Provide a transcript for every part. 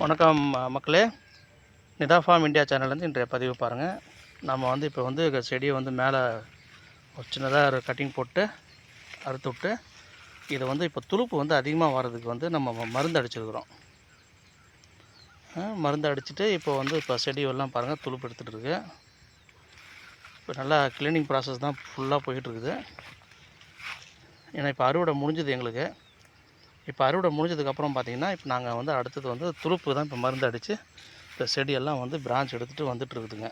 வணக்கம் மக்களே. Nita form India சேனல்லேருந்து இன்றைய பதிவு பாருங்கள் நம்ம வந்து இப்போ வந்து செடியை வந்து மேலே ஒரு சின்னதாக ஒரு கட்டிங் போட்டு அறுத்து விட்டு இதை வந்து இப்போ துளுப்பு வந்து அதிகமாக வர்றதுக்கு வந்து நம்ம மருந்து அடிச்சிருக்கிறோம். மருந்து அடிச்சுட்டு இப்போ வந்து இப்போ செடியெல்லாம் பாருங்கள் துளுப்பு எடுத்துகிட்டு இருக்கு. இப்போ நல்லா க்ளீனிங் ப்ராசஸ் தான் ஃபுல்லாக போயிட்டுருக்குது ஏன்னா இப்போ அறுவடை முடிஞ்சது எங்களுக்கு. இப்போ அறுவடை முடிஞ்சதுக்கப்புறம் பார்த்தீங்கன்னா இப்போ நாங்கள் வந்து அடுத்தது வந்து துளுப்பு தான் இப்போ மருந்து அடித்து இப்போ செடியெல்லாம் வந்து பிரான்ச் எடுத்துகிட்டு வந்துட்டு இருக்குதுங்க.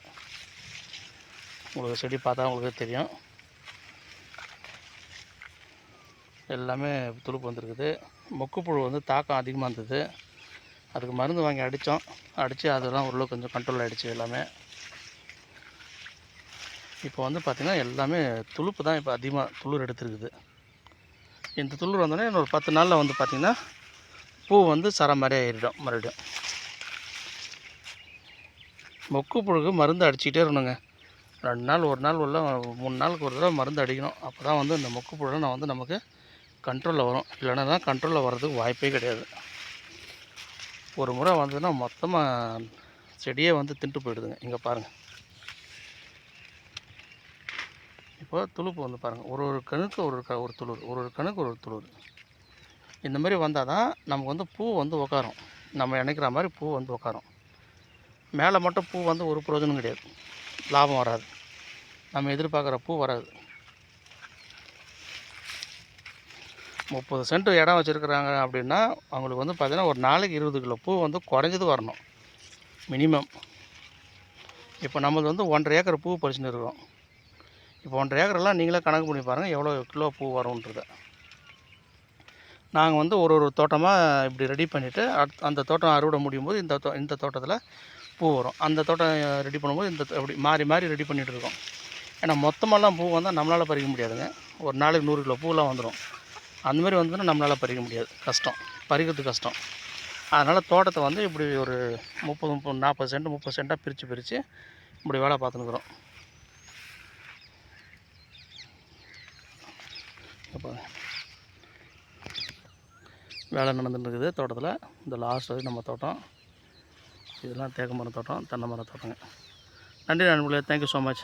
உங்களுக்கு செடி பார்த்தா உங்களுக்கு தெரியும். எல்லாமே துளுப்பு வந்திருக்குது. மொக்குப்புழு வந்து தாக்கம் அதிகமாக இருந்தது. அதுக்கு மருந்து வாங்கி அடித்தோம் அடித்து அதெல்லாம் ஓரளவு கொஞ்சம் கண்ட்ரோல் ஆகிடுச்சு எல்லாமே. இப்போ வந்து பார்த்திங்கன்னா எல்லாமே துளுப்பு தான் இப்போ அதிகமாக துளிர் எடுத்துருக்குது. இந்த துளிர் வந்தோடனே இன்னொரு பத்து நாளில் வந்து பார்த்திங்கன்னா பூ வந்து சர மாதிரி ஆயிடும் மறுபடியும். மொக்கு புழுக்கு மருந்து அடிச்சுக்கிட்டே இருக்கணுங்க. ரெண்டு நாள் ஒரு நாள் உள்ள மூணு நாளுக்கு ஒரு தடவை மருந்து அடிக்கணும். அப்போ தான் வந்து இந்த மொக்கு புழு நான் வந்து நமக்கு கண்ட்ரோலில் வரும். இல்லைன்னா தான் கண்ட்ரோலில் வர்றதுக்கு வாய்ப்பே கிடையாது. ஒரு முறை வந்ததுன்னா மொத்தமாக செடியே வந்து தின்ட்டு போயிடுதுங்க. இங்கே பாருங்கள் இப்போ துளுப்பு வந்து பாருங்கள் ஒரு ஒரு கணுக்கு ஒரு ஒரு க ஒரு துளுர் ஒரு ஒரு கணுக்கு ஒரு ஒரு துளுர். இந்த மாதிரி வந்தால் தான் நமக்கு வந்து பூ வந்து உக்காரும். நம்ம நினைக்கிற மாதிரி பூ வந்து உக்காரும். மேலே மட்டும் பூ வந்து ஒரு பிரயோஜனம் கிடையாது. லாபம் வராது. நம்ம எதிர்பார்க்குற பூ வராது. முப்பது சென்ட் இடம் வச்சுருக்குறாங்க அப்படின்னா அவங்களுக்கு வந்து பார்த்திங்கன்னா ஒரு நாளைக்கு இருபது கிலோ பூ வந்து குறைஞ்சது வரணும். மினிமம். இப்போ நம்மளது வந்து ஒன்றரை ஏக்கர் பூ பறிச்சுன்னு இருக்கோம். இப்போ ஒன்றரை ஏக்கரெல்லாம் நீங்களே கணக்கு பண்ணி பாருங்கள் எவ்வளோ கிலோ பூ வரும்ன்றத. நாங்கள் வந்து ஒரு ஒரு தோட்டமாக இப்படி ரெடி பண்ணிவிட்டு அட் அந்த தோட்டம் அறுவடை முடியும் போது இந்த தோ இந்த தோட்டத்தில் பூ வரும். அந்த தோட்டம் ரெடி பண்ணும்போது இந்த தோ- அப்படி மாறி மாறி ரெடி பண்ணிகிட்டு இருக்கோம். ஏன்னா மொத்தமெல்லாம் பூ வந்தால் நம்மளால் பறிக்க முடியாதுங்க. ஒரு நாளைக்கு நூறு கிலோ பூலாம் வந்துடும் அந்த மாதிரி வந்ததுன்னா நம்மளால் பறிக்க முடியாது. கஷ்டம். பறிக்கிறது கஷ்டம். அதனால் தோட்டத்தை வந்து இப்படி ஒரு முப்பது முப்பது நாற்பது சென்ட் முப்பது சென்ட்டாக பிரித்து பிரித்து இப்படி வேலை பார்த்துன்னுக்குறோம். அப்போ வேலை நடந்துட்டு இருக்குது தோட்டத்தில் இந்த லாஸ்ட் வரைக்கும் நம்ம தோட்டம். இதெல்லாம் தேக்கு மரம் தோட்டம் தென்னை மரம் தோட்டங்க நன்றி நண்பர்களே. Thank you so much